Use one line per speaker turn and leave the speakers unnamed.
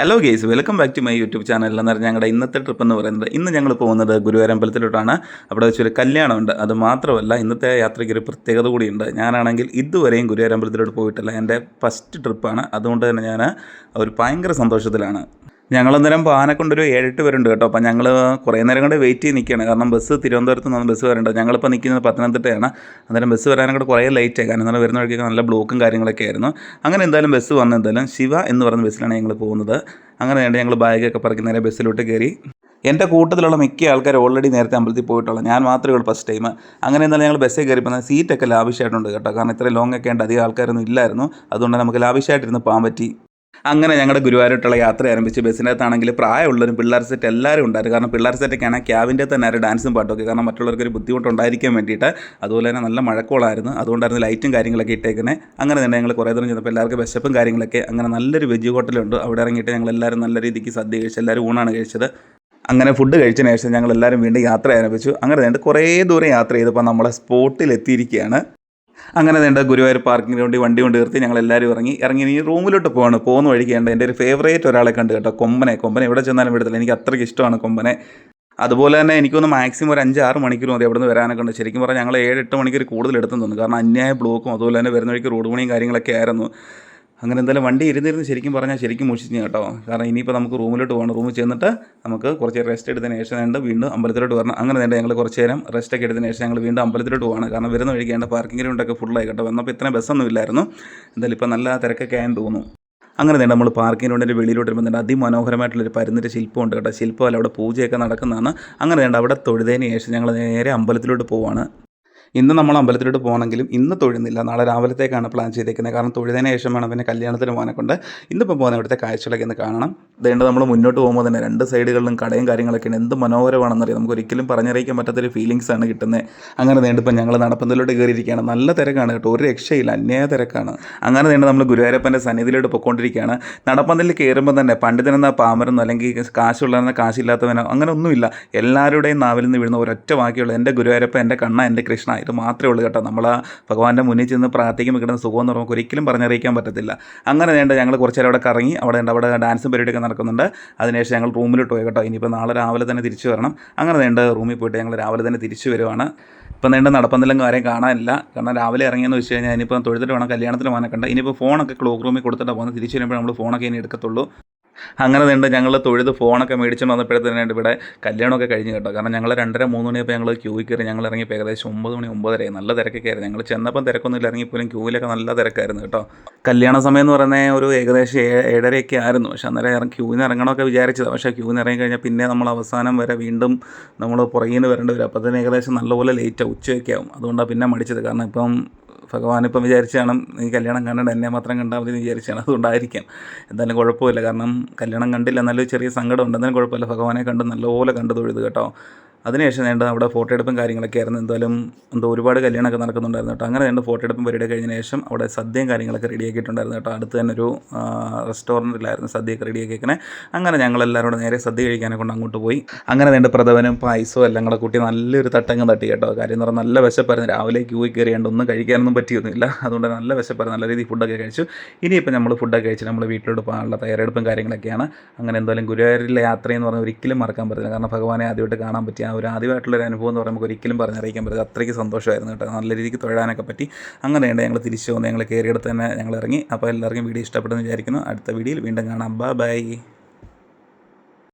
Hello guys welcome back to my YouTube channel എന്ന് പറഞ്ഞാൽ ഞങ്ങളുടെ ഇന്നത്തെ ട്രിപ്പ് എന്ന് പറയുന്നത് ഇന്ന് ഞങ്ങൾ പോകുന്നത് ഗുരുവായൂരമ്പലത്തിലോട്ടാണ്. അവിടെ വെച്ചൊരു കല്യാണമുണ്ട്. അത് മാത്രമല്ല ഇന്നത്തെ യാത്രയ്ക്ക് ഒരു പ്രത്യേകത കൂടിയുണ്ട്. ഞാനാണെങ്കിൽ ഇതുവരെയും ഗുരുവായൂരമ്പലത്തിലോട്ട് പോയിട്ടില്ല. എന്റെ ഫസ്റ്റ് ട്രിപ്പാണ് അതുകൊണ്ട് തന്നെ ഞാൻ ഒരു ഭയങ്കര സന്തോഷത്തിലാണ്. ഞങ്ങളന്നേരം പാനക്കൊണ്ടൊരു ഏഴെട്ട് പേരുണ്ട് കേട്ടോ. അപ്പം ഞങ്ങൾ കുറേ നേരം കൊണ്ട് വെയിറ്റ് ചെയ്ത് നിൽക്കുകയാണ് കാരണം ബസ് തിരുവനന്തപുരത്ത് നിന്ന് ബസ് വരേണ്ടത്. ഞങ്ങളിപ്പോൾ നിൽക്കുന്നത് പത്തനംതിട്ടയാണ്. അന്നേരം ബസ് വരാനൊക്കെ കുറേ ലേറ്റ് ആയി. കാരണം വരുന്ന വഴിക്കൊക്കെ നല്ല ബ്ലോക്കും കാര്യങ്ങളൊക്കെ ആയിരുന്നു. അങ്ങനെ എന്തായാലും ബസ് വന്നു. എന്തായാലും ശിവ എന്ന് പറയുന്ന ബസ്സിലാണ് ഞങ്ങൾ പോകുന്നത്. അങ്ങനെ വേണ്ടി ഞങ്ങൾ ബാഗൊക്കെ പറക്കി നേരെ ബസ്സിലോട്ട് കയറി എന്റെ കൂട്ടത്തിലുള്ള മിക്ക ആൾക്കാർ ഓൾറെഡി നേരത്തെ അമ്പലത്തിൽ പോയിട്ടുള്ള ഞാൻ മാത്രമേ ഉള്ളൂ ഫസ്റ്റ് ടൈം അങ്ങനെ എന്നാലും ഞങ്ങൾ ബസ്സിൽ കയറിയപ്പോൾ സീറ്റൊക്കെ ലാവിഷായിട്ടുണ്ട് കേട്ടോ. കാരണം ഇത്ര ലോങ് ഒക്കെ ഉണ്ട് അധികം ആൾക്കാരൊന്നും ഇല്ലായിരുന്നു. അതുകൊണ്ട് നമുക്ക് ലാവിഷായിട്ടിരുന്ന് പോകാൻ പറ്റി. അങ്ങനെ ഞങ്ങളുടെ ഗുരുവായൂരായിട്ടുള്ള യാത്ര ആരംഭിച്ച് ബസ്സിനകത്താണെങ്കിൽ പ്രായമുള്ളവരും പിള്ളേർ സെറ്റ് എല്ലാവരും ഉണ്ടായിരുന്നു. കാരണം പിള്ളേർ സെറ്റൊക്കെയാണ് ക്യാബിന്റെ തന്നെ ആയിരുന്നു ഡാൻസും പാട്ടൊക്കെ കാരണം മറ്റുള്ളവർക്ക് ഒരു ബുദ്ധിമുട്ടുണ്ടായിരിക്കാൻ വേണ്ടിയിട്ട് അതുപോലെ തന്നെ നല്ല മഴക്കോളായിരുന്നു. അതുകൊണ്ടായിരുന്നു ലൈറ്റും കാര്യങ്ങളൊക്കെ ഇട്ടേക്കുന്നത് അങ്ങനെ തന്നെ ഞങ്ങൾ കുറേ ദൂരം ചെന്നപ്പോൾ എല്ലാവർക്കും വിശപ്പും കാര്യങ്ങളൊക്കെ. അങ്ങനെ നല്ലൊരു വെജ് ഹോട്ടലുണ്ട്. അവിടെ ഇറങ്ങിയിട്ട് ഞങ്ങൾ എല്ലാവരും നല്ല രീതിക്ക് സദ്യ കഴിച്ച് എല്ലാവരും ഊണാണ് കഴിച്ചത്. അങ്ങനെ ഫുഡ് കഴിച്ചതിന് ശേഷം ഞങ്ങൾ എല്ലാവരും വീണ്ടും യാത്ര ആരംഭിച്ചു. അങ്ങനെ തന്നെ കുറേ ദൂരം യാത്ര ചെയ്തപ്പോൾ നമ്മളെ സ്പോട്ടിൽ എത്തിയിരിക്കുകയാണ് അങ്ങനെ വേണ്ട ഗുരുവായൂർ പാർക്കിംഗ് ഗ്രൗണ്ടിൽ വണ്ടി കൊണ്ട് നിർത്തി ഞങ്ങൾ എല്ലാവരും ഇറങ്ങി. ഇറങ്ങി ഇനി റൂമിലോട്ട് പോവാണ്. പോകുന്ന വഴിക്കേണ്ട എന്റെ ഒരു ഫേവറേറ്റ് ഒരാളെ കണ്ട് കേട്ടോ കൊമ്പനെ. കൊമ്പനെ എവിടെ ചെന്നാലും വിടത്തില്ല. എനിക്ക് അത്രയ്ക്ക് ഇഷ്ടമാണ് കൊമ്പനെ. അതുപോലെ തന്നെ എനിക്കൊന്ന് മാക്സിമം ഒരു അഞ്ച് ആറ് മണിക്കൂർ മതി അവിടെ നിന്ന് വരാനൊക്കെ ഉണ്ട്. ശരിക്കും പറഞ്ഞാൽ ഞങ്ങൾ ഏഴ് എട്ട് മണിക്കൂർ കൂടുതൽ എടുത്തു തോന്നുന്നു. കാരണം അന്യായ ബ്ലോക്കും അതുപോലെ തന്നെ വരുന്ന വഴിക്ക് റോഡ് പണിയും കാര്യങ്ങളൊക്കെ ആയിരുന്നു. അങ്ങനെ എന്തായാലും വണ്ടി ഇരുന്നിരുന്ന് ശരിക്കും പറഞ്ഞാൽ ശരിക്കും മോഷിച്ചു കേട്ടോ. കാരണം ഇനിയിപ്പോൾ നമുക്ക് റൂമിലോട്ട് പോകണം. റൂമിൽ ചെന്നിട്ട് നമുക്ക് കുറച്ച് റെസ്റ്റ് എടുത്തതിന് ശേഷം വേണ്ട വീണ്ടും അമ്പലത്തിലോട്ട് വരണം. അങ്ങനെ തന്നെ ഞങ്ങൾ കുറച്ച് നേരം റെസ്റ്റ് ഒക്കെ എടുത്തതിന് ശേഷം ഞങ്ങൾ വീണ്ടും അമ്പലത്തിലോട്ട് പോകണം കാരണം വരുന്ന വഴിക്കാണ് പാർക്കിംഗ് ഗ്രൗണ്ടൊക്കെ ഫുള്ളായി കേട്ടോ. വന്നപ്പോൾ ഇത്രയും ബസ്സൊന്നും ഇല്ലായിരുന്നു. എന്തായാലും ഇപ്പോൾ നല്ല തിരക്കൊക്കെ ആയെന്ന് തോന്നുന്നു. അങ്ങനെ തന്നെ നമ്മൾ പാർക്കിംഗ് റോഡിന്റെ വെളിയിലോട്ട് വരുമ്പോൾ അതിമനോഹരമായിട്ടുള്ളൊരു പരുന്നിന്റെ ശില്പമുണ്ട് കേട്ടോ. ശില്പമല്ല അവിടെ പൂജയൊക്കെ നടക്കുന്നതാണ്. അങ്ങനെ തന്നെ അവിടെ തൊഴുതതിന് ശേഷം ഞങ്ങൾ നേരെ അമ്പലത്തിലോട്ട് പോവാണ്. ഇന്ന് നമ്മൾ അമ്പലത്തിലോട്ട് പോകണമെങ്കിലും ഇന്ന് തൊഴുന്നില്ല. നാളെ രാവിലത്തേക്കാണ് പ്ലാൻ ചെയ്തേക്കുന്നത്. കാരണം തൊഴുതിന് ശേഷം വേണം പിന്നെ കല്യാണത്തിന് പോകാനെ കൊണ്ട് ഇന്നിപ്പോൾ പോകുന്ന ഇവിടുത്തെ കാഴ്ചകളൊക്കെ ഒന്ന് കാണണം. ഇതേണ്ട നമ്മൾ മുന്നോട്ട് പോകുമ്പോൾ തന്നെ രണ്ട് സൈഡുകളിലും കടയും കാര്യങ്ങളൊക്കെയാണ്. എന്ത് മനോഹരമാണെന്നറിയാം. നമുക്ക് ഒരിക്കലും പറഞ്ഞറിയിക്കാൻ പറ്റാത്തൊരു ഫീലിങ്സ് ആണ് കിട്ടുന്നത്. അങ്ങനെ നേണ്ടിപ്പോൾ ഞങ്ങൾ നടപ്പന്തലോട്ട് കയറിയിരിക്കുകയാണ്. നല്ല തിരക്കാണ് കേട്ടോ. ഒരു രക്ഷയില്ല. അന്യായ തിരക്കാണ്. അങ്ങനെ നേണ്ട നമ്മൾ ഗുരുവായൂരപ്പന്റെ സന്നിധിയിലോട്ട് പൊയ്ക്കൊണ്ടിരിക്കുകയാണ്. നടപ്പന്തലിൽ കയറുമ്പോൾ തന്നെ പണ്ഡിതനെന്ന പാമരെന്നോ അല്ലെങ്കിൽ കാശുള്ളതെന്ന കാശില്ലാത്തവനോ അങ്ങനെ ഒന്നുമില്ല. എല്ലാവരുടെയും നാവിൽ നിന്ന് വീഴുന്ന ഒരൊറ്റ വാക്കിയുള്ള എന്റെ ഗുരുവായൂരപ്പ എന്റെ കണ്ണ എന്റെ കൃഷ്ണ ഇത് മാത്രമേ ഉള്ളൂ കേട്ടോ. നമ്മൾ ഭഗവാന്റെ മുന്നിൽ ചെന്ന് പ്രാർത്ഥിക്കുമ്പോൾ കിട്ടുന്ന സുഖം എന്ന് നമുക്ക് ഒരിക്കലും പറഞ്ഞറിയിക്കാൻ പറ്റത്തില്ല. അങ്ങനെ വേണ്ട ഞങ്ങൾ കുറച്ച് നേരം അവിടെ കറങ്ങി അവിടെ ഉണ്ട് അവിടെ ഡാൻസും പരിപാടിയൊക്കെ നടക്കുന്നുണ്ട്. അതിനുശേഷം ഞങ്ങൾ റൂമിലോട്ട് പോയി കേട്ടോ. ഇനിയിപ്പോൾ നാളെ രാവിലെ തന്നെ തിരിച്ചു വരണം. അങ്ങനെ വേണ്ട റൂമിൽ പോയിട്ട് ഞങ്ങൾ രാവിലെ തന്നെ തിരിച്ചു വരുവാണ്. ഇപ്പം നീണ്ട നടപ്പന്തലും കാര്യം കാണാനില്ല. കാരണം രാവിലെ ഇറങ്ങിയെന്ന് വെച്ച് കഴിഞ്ഞാൽ ഇനിയിപ്പോൾ തൊഴുതിട്ട് വേണം കല്യാണത്തിന് പോകാനൊക്കെ ഉണ്ട്. ഇനിയിപ്പോൾ ഫോണൊക്കെ ക്ലോക്ക് റൂമിൽ കൊടുത്തിട്ടാണ് പോകുന്നത്. തിരിച്ചു വരുമ്പോൾ നമ്മൾ ഫോണൊക്കെ ഇനി എടുക്കത്തുള്ളൂ. അങ്ങനെ നീണ്ട് ഞങ്ങൾ തൊഴുത് ഫോണൊക്കെ മേടിച്ചുകൊണ്ട് വന്നപ്പോഴത്തേനായിട്ട് ഇവിടെ കല്യാണമൊക്കെ കഴിഞ്ഞ് കേട്ടോ. കാരണം ഞങ്ങൾ രണ്ടര മൂന്ന് മണിയപ്പോൾ ഞങ്ങൾ ക്യൂ കയറി ഞങ്ങൾ ഇറങ്ങിയപ്പോൾ ഏകദേശം ഒമ്പത് മണി ഒമ്പതരയായി നല്ല തിരക്കൊക്കെ ആയിരുന്നു ഞങ്ങൾ ചെന്നപ്പം തിരക്കൊന്നുമില്ല ഇറങ്ങിപ്പോലും ക്യൂവിലൊക്കെ നല്ല തിരക്കായിരുന്നു കേട്ടോ. കല്യാണ സമയം എന്ന് പറയുന്നത് ഒരു ഏകദേശം ഏഴരയൊക്കെ ആയിരുന്നു. പക്ഷെ അന്നേരം ക്യൂവിൽ നിന്ന് ഇറങ്ങണമൊക്കെ വിചാരിച്ചത്. പക്ഷേ ക്യൂവിൽ നിന്ന് ഇറങ്ങി പിന്നെ നമ്മൾ അവസാനം വരെ വീണ്ടും നമ്മൾ പുറകിൽ നിന്ന് വരേണ്ടി വരും. അപ്പോൾ തന്നെ ഏകദേശം നല്ലപോലെ ലേറ്റ് ഉച്ചയൊക്കെ ആവും. അതുകൊണ്ടാണ് പിന്നെ മടിച്ചത്. കാരണം ഇപ്പം ഭഗവാൻ ഇപ്പം വിചാരിച്ചാണ് ഈ കല്യാണം കണ്ടിട്ട് എന്നെ മാത്രം കണ്ടാൽ മതി എന്ന് വിചാരിച്ചാണ്. അതുകൊണ്ടായിരിക്കാം. എന്തായാലും കുഴപ്പമില്ല. കാരണം കല്യാണം കണ്ടില്ല നല്ലൊരു ചെറിയ സങ്കടം ഉണ്ട് എന്തായാലും കുഴപ്പമില്ല. ഭഗവാനെ കണ്ട് നല്ലപോലെ കണ്ടു തൊഴുത് കേട്ടോ. അതിനുശേഷം വേണ്ട അവിടെ ഫോട്ടോ എടുപ്പും കാര്യങ്ങളൊക്കെ ആയിരുന്നു. എന്തായാലും എന്തോ ഒരുപാട് കല്യാണമൊക്കെ നടക്കുന്നുണ്ടായിരുന്നു കേട്ടോ. അങ്ങനെ രണ്ട് ഫോട്ടോ എടുപ്പും പരിപാടി കഴിഞ്ഞ ശേഷം അവിടെ സദ്യയും കാര്യങ്ങളൊക്കെ റെഡിയാക്കിയിട്ടുണ്ടായിരുന്നു കേട്ടോ. അടുത്ത് തന്നെ ഒരു റെസ്റ്റോറന്റിലായിരുന്നു സദ്യയൊക്കെ റെഡിയാക്കിയേക്കണേ അങ്ങനെ ഞങ്ങളെല്ലാവരും കൂടെ നേരെ സദ്യ കഴിക്കാനെ കൊണ്ട് അങ്ങോട്ട് പോയി. അങ്ങനെ വേണ്ട പ്രഥമനും പായസവും എല്ലാം കൂടെ കൂട്ടി നല്ലൊരു തട്ടങ്ങ് തട്ടി കേട്ടോ. കാര്യം എന്ന് പറഞ്ഞാൽ നല്ല വിശപ്പായിരുന്നു. രാവിലെ ക്യൂവിൽ കയറിയാണ്ട് ഒന്നും കഴിക്കാനൊന്നും പറ്റിയൊന്നുമില്ല. അതുകൊണ്ട് നല്ല വിശപ്പായിരുന്നു. നല്ല രീതിയിൽ ഫുഡൊക്കെ കഴിച്ചു. ഇനിയിപ്പോൾ നമ്മൾ ഫുഡൊക്കെ കഴിച്ച് നമ്മൾ വീട്ടിലോട്ട് പോകാനുള്ള തയ്യാറെടുപ്പും കാര്യങ്ങളൊക്കെയാണ്. അങ്ങനെ എന്തായാലും ഗുരുവായൂരിലെ യാത്രയെന്ന് പറഞ്ഞാൽ ഒരിക്കലും മറക്കാൻ പറ്റില്ല കാരണം ഭഗവാനെ ആദ്യമായിട്ട് കാണാൻ പറ്റിയ ആ ഒരു അനുഭവം എന്ന് പറയുമ്പോൾ ഒരിക്കലും പറഞ്ഞറിയിക്കാൻ പറ്റില്ല. അത്രയ്ക്ക് സന്തോഷമായിരുന്നു കേട്ടോ. നല്ല രീതിക്ക് തൊഴാനൊക്കെ പറ്റി. അങ്ങനെയുണ്ട്. ഞങ്ങൾ തിരിച്ചു വന്ന് ഞങ്ങൾ കയറിയിടത്ത് തന്നെ ഞങ്ങൾ ഇറങ്ങി. അപ്പോൾ എല്ലാവർക്കും വീഡിയോ ഇഷ്ടപ്പെട്ടെന്ന് വിചാരിക്കുന്നു. അടുത്ത വീഡിയോയിൽ വീണ്ടും കാണാം. Bye bye